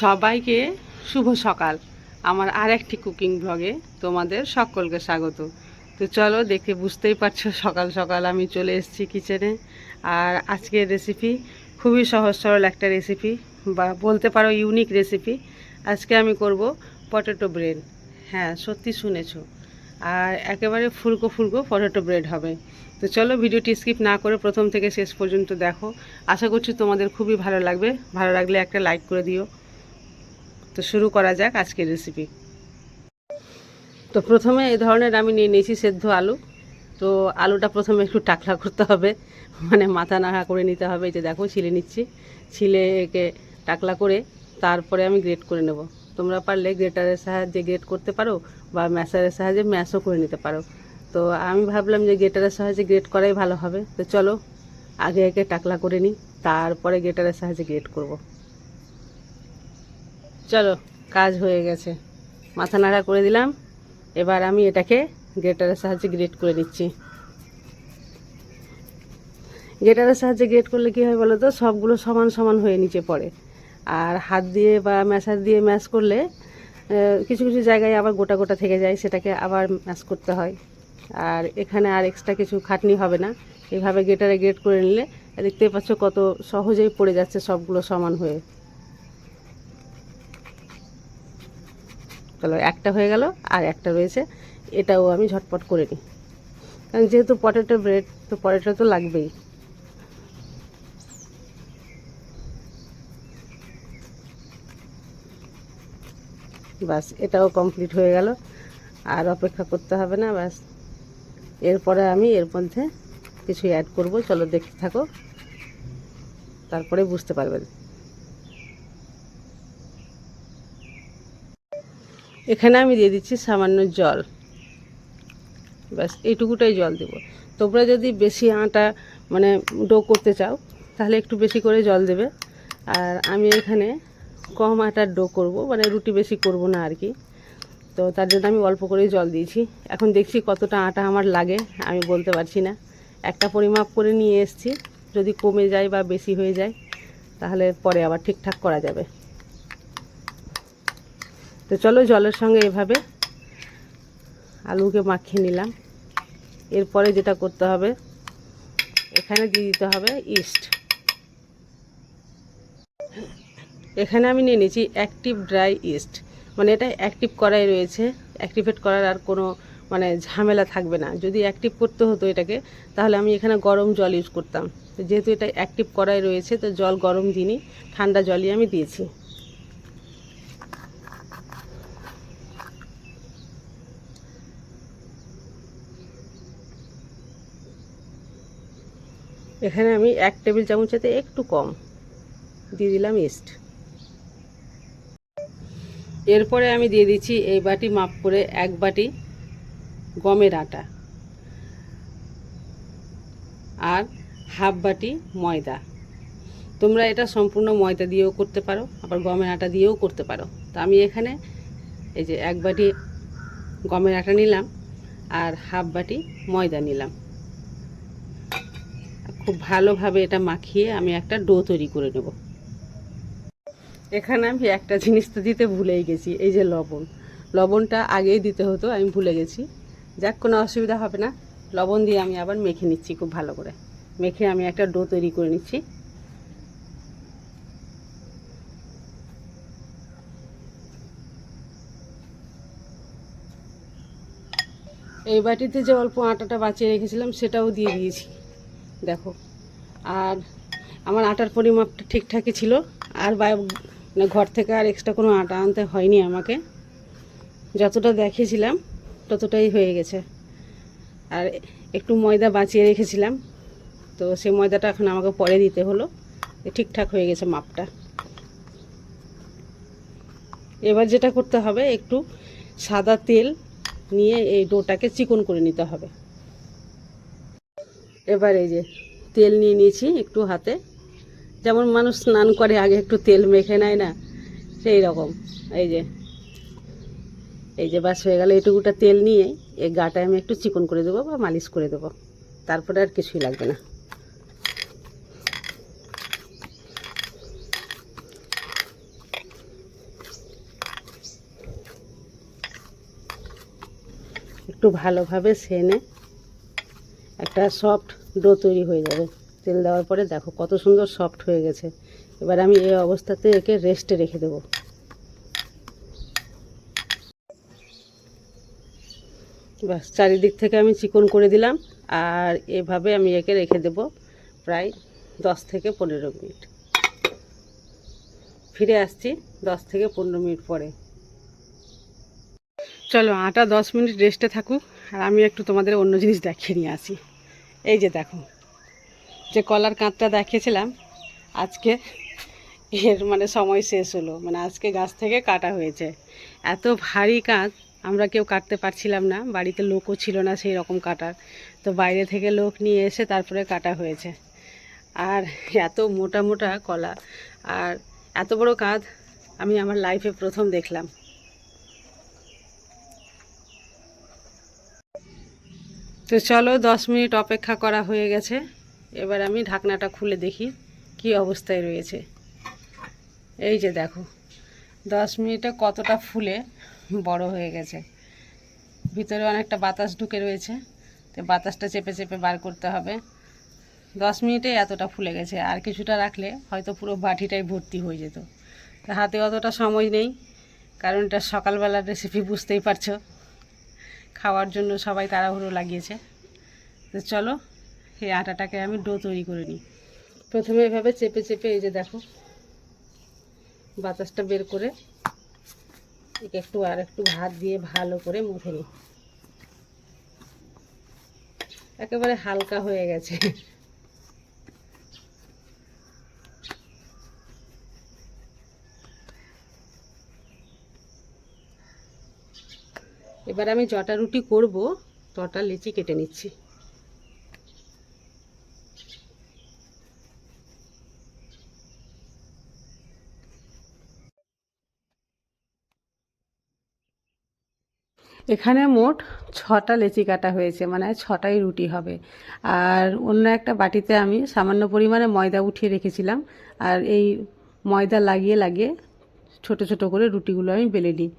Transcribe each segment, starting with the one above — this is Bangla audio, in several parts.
সবাইকে শুভ সকাল। আমার আর একটি কুকিং ব্লগে তোমাদের সকলকে স্বাগত। তো চলো দেখে বুঝতেই পারছ, সকাল সকাল আমি চলে এসেছি কিচেনে আর আজকের রেসিপি খুবই সহজ সরল একটা রেসিপি বা বলতে পারো ইউনিক রেসিপি আজকে আমি করব পটেটো ব্রেড হ্যাঁ সত্যি শুনেছো। আর একেবারে ফুলকো ফুলকো পটেটো ব্রেড হবে। তো চলো ভিডিওটি স্কিপ না করে প্রথম থেকে শেষ পর্যন্ত দেখো। আশা করছি তোমাদের খুবই ভালো লাগবে। ভালো লাগলে একটা লাইক করে দিও। তো শুরু করা যাক আজকের রেসিপি তো প্রথমে এই ধরনের আমি নিয়ে নিয়েছি সেদ্ধ আলু। তো আলুটা প্রথমে একটু টাকলা করতে হবে মানে মাথা নাড়া করে নিতে হবে। এই যে দেখো, ছিলে নিচ্ছি। ছিলে একে টাকলা করে তারপরে আমি গ্রেট করে নেব। তোমরা পারলে গ্রেটারের সাহায্যে গ্রেট করতে পারো বা ম্যাশারের সাহায্যে ম্যাশও করে নিতে পারো। তো আমি ভাবলাম যে গ্রেটারের সাহায্যে গ্রেট করাই ভালো হবে। তো চলো, আগে একে টাকলা করে নিই, তারপরে গ্রেটারের সাহায্যে গ্রেট করব। চলো, কাজ হয়ে গেছে। মাথা নাড়া করে দিলাম। এবার আমি এটাকে গ্রেটারের সাহায্যে গ্রেট করে নিচ্ছি। গ্রেটারের সাহায্যে গ্রেট করলে কী হয় বলো তো? সবগুলো সমান সমান হয়ে নিচে পড়ে। আর হাত দিয়ে বা ম্যাশার দিয়ে ম্যাশ করলে কিছু কিছু জায়গায় আবার গোটা গোটা থেকে যায়, সেটাকে আবার ম্যাশ করতে হয়। আর এখানে আর এক্সট্রা কিছু খাটনি হবে না। এভাবে গেটারে গ্রেট করে নিলে দেখতে পাচ্ছ কত সহজেই পড়ে যাচ্ছে সবগুলো সমান হয়ে। চলো একটা হয়ে গেল আর একটা রয়েছে। এটাও আমি ঝটপট করে নিই। কারণ যেহেতু পটেটো ব্রেড, তো পটেটো তো লাগবেই। বাস এটাও কমপ্লিট হয়ে গেল। আর অপেক্ষা করতে হবে না বাস এরপরে আমি এর মধ্যে কিছু অ্যাড করব। চলো দেখতে থাকো। তারপরে বুঝতে পারবেন। এখানে আমি দিয়ে দিচ্ছি সামান্য জল। ব্যাস, এইটুকুটাই জল দেব। তোমরা যদি বেশি আটা মানে ডো করতে চাও, তাহলে একটু বেশি করে জল দেবে। আর আমি এখানে কম আটার ডো করব মানে রুটি বেশি করব না আর কি। তো তার জন্য আমি অল্প করেই জল দিয়েছি। এখন দেখছি কতটা আটা আমার লাগে, আমি বলতে পারছি না। একটা পরিমাপ করে নিয়ে এসেছি। যদি কমে যায় বা বেশি হয়ে যায়, তাহলে পরে আবার ঠিকঠাক করা যাবে। তো চলো জলের সঙ্গে এভাবে আলুকে মাখিয়ে নিলাম। এরপরে যেটা করতে হবে, এখানে দিয়ে দিতে হবে ইস্ট এখানে আমি নিয়ে নিয়েছি অ্যাক্টিভ ড্রাই ইস্ট মানে এটা অ্যাক্টিভ করাই রয়েছে। অ্যাক্টিভেট করার আর কোনো মানে ঝামেলা থাকবে না। যদি অ্যাক্টিভ করতে হতো এটাকে, তাহলে আমি এখানে গরম জল ইউজ করতাম। যেহেতু এটা অ্যাক্টিভ করাই রয়েছে, তো জল গরম দিনই ঠান্ডা জলই আমি দিয়েছি। এখানে আমি এক টেবিল চামচেতে একটু কম। দিয়ে দিলাম ইস্ট এরপরে আমি দিয়ে দিচ্ছি এই বাটি মাপ করে এক বাটি গমের আটা আর হাফ বাটি ময়দা। তোমরা এটা সম্পূর্ণ ময়দা দিয়েও করতে পারো, আবার গমের আটা দিয়েও করতে পারো। তো আমি এখানে এই যে এক বাটি গমের আটা নিলাম আর হাফ বাটি ময়দা নিলাম। খুব ভালোভাবে এটা মাখিয়ে আমি একটা ডো তৈরি করে নেব। এখানে আমি একটা জিনিস তো দিতে ভুলেই গেছি, এই যে লবণ। লবণটা আগেই দিতে হতো, আমি ভুলে গেছি। যাক, কোনো অসুবিধা হবে না। লবণ দিয়ে আমি আবার মেখে নিচ্ছি খুব ভালো করে। মেখে আমি একটা ডো তৈরি করে নিচ্ছি। এই বাটিতে যে অল্প আটাটা বাঁচিয়ে রেখেছিলাম, সেটাও দিয়ে দিয়েছি। দেখো। আর আমার আটার পরিমাপটা ঠিকঠাকই ছিল। আর মানে ঘর থেকে আর এক্সট্রা কোনো আটা আনতে হয়নি আমাকে। যতটা দেখেছিলাম ততটাই হয়ে গেছে। আর একটু ময়দা বাঁচিয়ে রেখেছিলাম। তো সেই ময়দাটা এখন আমাকে পরে দিতে হলো। ঠিকঠাক হয়ে গেছে মাপটা। এবার যেটা করতে হবে, একটু সাদা তেল নিয়ে এই ডোটাকে চিকন করে নিতে হবে। এবার এই যে তেল নিয়ে নিয়েছি একটু হাতে। যেমন মানুষ স্নান করে আগে একটু তেল মেখে নেয় না, সেই রকম। এই যে এই যে বাস হয়ে গেলে, এটুকুটা তেল নিয়ে এই গাটায় আমি একটু চিকন করে দেবো বা মালিশ করে দেবো। তারপরে আর কিছুই লাগবে না। একটু ভালোভাবে সেনে একটা সফট ডো তৈরি হয়ে যাবে। তেল দেওয়ার পরে দেখো কত সুন্দর সফট হয়ে গেছে। এবার আমি এই অবস্থাতে একে রেস্টে রেখে দেবো। ব্যাস চারিদিক থেকে আমি চিকন করে দিলাম, আর এভাবে আমি একে রেখে দেব প্রায় দশ থেকে পনেরো মিনিট। ফিরে আসছি দশ থেকে পনেরো মিনিট পরে। চলো আটা দশ মিনিট রেস্টে থাকুক। আর আমি একটু তোমাদের অন্য জিনিস দেখিয়ে নিয়ে আসি। এই যে দেখো, যে কলার কাঁধটা দেখিয়েছিলাম, আজকে এর মানে সময় শেষ হলো মানে আজকে গাছ থেকে কাটা হয়েছে। এত ভারী কাঁধ, আমরা কেউ কাটতে পারছিলাম না, বাড়িতে লোকও ছিল না সেই রকম কাটার। তো বাইরে থেকে লোক নিয়ে এসে তারপরে কাটা হয়েছে। আর এত মোটা মোটা কলা, আর এত বড় কাঁধ আমি আমার লাইফে প্রথম দেখলাম। তো চলো দশ মিনিট অপেক্ষা করা হয়ে গেছে। এবার আমি ঢাকনাটা খুলে দেখি কি অবস্থায় রয়েছে। এই যে দেখো, দশ মিনিটে কতটা ফুলে বড় হয়ে গেছে। ভিতরে অনেকটা বাতাস ঢুকে রয়েছে, তো বাতাসটা চেপে চেপে বার করতে হবে। দশ মিনিটে এতটা ফুলে গেছে, আর কিছুটা রাখলে হয়তো পুরো বাটিটাই ভর্তি হয়ে যেত। তা হাতে অতটা সময় নেই, কারণ এটা সকালবেলার রেসিপি বুঝতেই পারছ। খাওয়ার জন্য সবাই তাড়াহুড়ো লাগিয়েছে। তো চলো, এই আটাটাকে আমি ডো তৈরি করে নিই। প্রথমে এভাবে চেপে চেপে এই যে দেখো, বাতাসটা বের করে একে একটু আর একটু ভাত দিয়ে ভালো করে মুখে নিই। একেবারে হালকা হয়ে গেছে। এবার আমি জটা রুটি করব, তটা লিচি কেটে নিচ্ছি। এখানে মোট ছটা লেচি কাটা হয়েছে মানে ছটাই রুটি হবে। আর অন্য একটা বাটিতে আমি সামান্য পরিমাণে ময়দা উঠিয়ে রেখেছিলাম, আর এই ময়দা লাগিয়ে লাগিয়ে ছোট ছোট করে রুটিগুলো আমি বেলে নিই।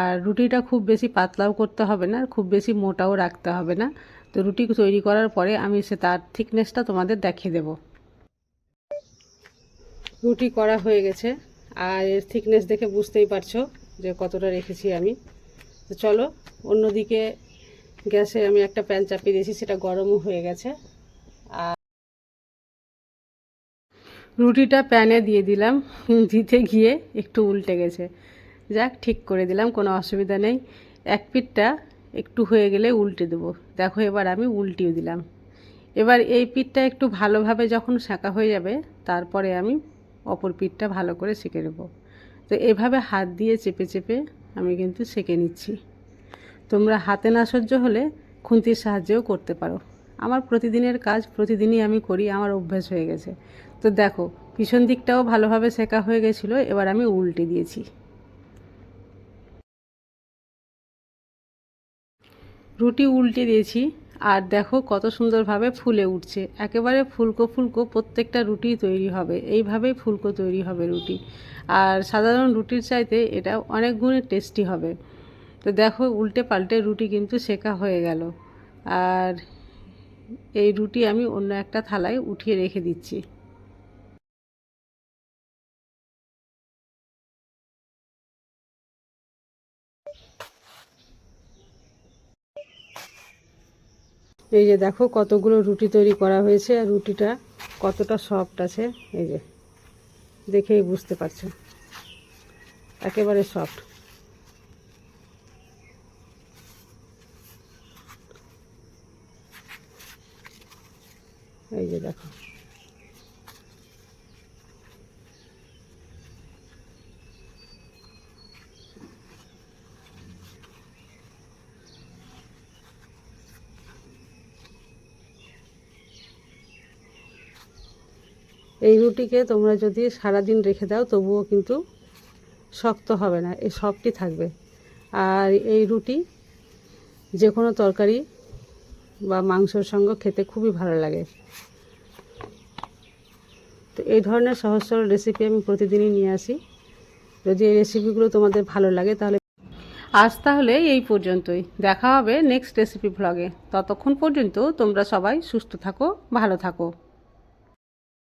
আর রুটিটা খুব বেশি পাতলাও করতে হবে না, আর খুব বেশি মোটাও রাখতে হবে না। তো রুটি তৈরি করার পরে আমি সে তার থিকনেসটা তোমাদের দেখিয়ে দেব। রুটি করা হয়ে গেছে, আর এর থিকনেস দেখে বুঝতেই পারছ যে কতটা রেখেছি আমি। তো চলো, অন্যদিকে গ্যাসে আমি একটা প্যান চাপিয়ে দিয়েছি, সেটা গরমও হয়ে গেছে। আর রুটিটা প্যানে দিয়ে দিলাম, দিতে গিয়ে একটু উল্টে গেছে। যাক, ঠিক করে দিলাম, কোনো অসুবিধা নেই। এক পিঠটা একটু হয়ে গেলে উল্টে দেবো। দেখো, এবার আমি উল্টিয়ে দিলাম। এবার এই পিঠটা একটু ভালোভাবে যখন শাঁকা হয়ে যাবে, তারপরে আমি অপর পিঠটা ভালো করে সেঁকে নেব। তো এভাবে হাত দিয়ে চেপে চেপে আমি কিন্তু সেঁকে নিচ্ছি। তোমরা হাতে না সহ্য হলে খুন্তির সাহায্যেও করতে পারো। আমার প্রতিদিনের কাজ প্রতিদিনই আমি করি, আমার অভ্যাস হয়ে গেছে। তো দেখো, পিছন দিকটাও ভালোভাবে সেঁকা হয়ে গেছিল, এবার আমি উল্টে দিয়েছি। রুটি উল্টে দিয়েছি। আর দেখো কত সুন্দরভাবে ফুলে উঠছে। একেবারে ফুলকো ফুলকো প্রত্যেকটা রুটি তৈরি হবে। এইভাবেই ফুলকো তৈরি হবে রুটি। আর সাধারণ রুটির চাইতে এটা অনেক গুণে টেস্টি হবে। তো দেখো উল্টে পাল্টে রুটি কিন্তু শেখা হয়ে গেল। আর এই রুটি আমি অন্য একটা থালায় উঠিয়ে রেখে দিচ্ছি। এই যে দেখো কতগুলো রুটি তৈরি করা হয়েছে, আর রুটিটা কতটা সফট আছে, এই যে দেখেই বুঝতে পারছ। একেবারে সফট এই যে দেখো। এই রুটিকে তোমরা যদি সারাদিন রেখে দাও, তবুও কিন্তু শক্ত হবে না, এই সবটি থাকবে। আর এই রুটি যে কোনো তরকারি বা মাংসর সঙ্গে খেতে খুবই ভালো লাগে। তো এই ধরনের সহজ সরল রেসিপি আমি প্রতিদিনই নিয়ে আসি। যদি এই রেসিপিগুলো তোমাদের ভালো লাগে, তাহলে আজ তাহলে এই পর্যন্তই। দেখা হবে নেক্সট রেসিপি ভ্লগে ততক্ষণ পর্যন্ত তোমরা সবাই সুস্থ থাকো, ভালো থাকো।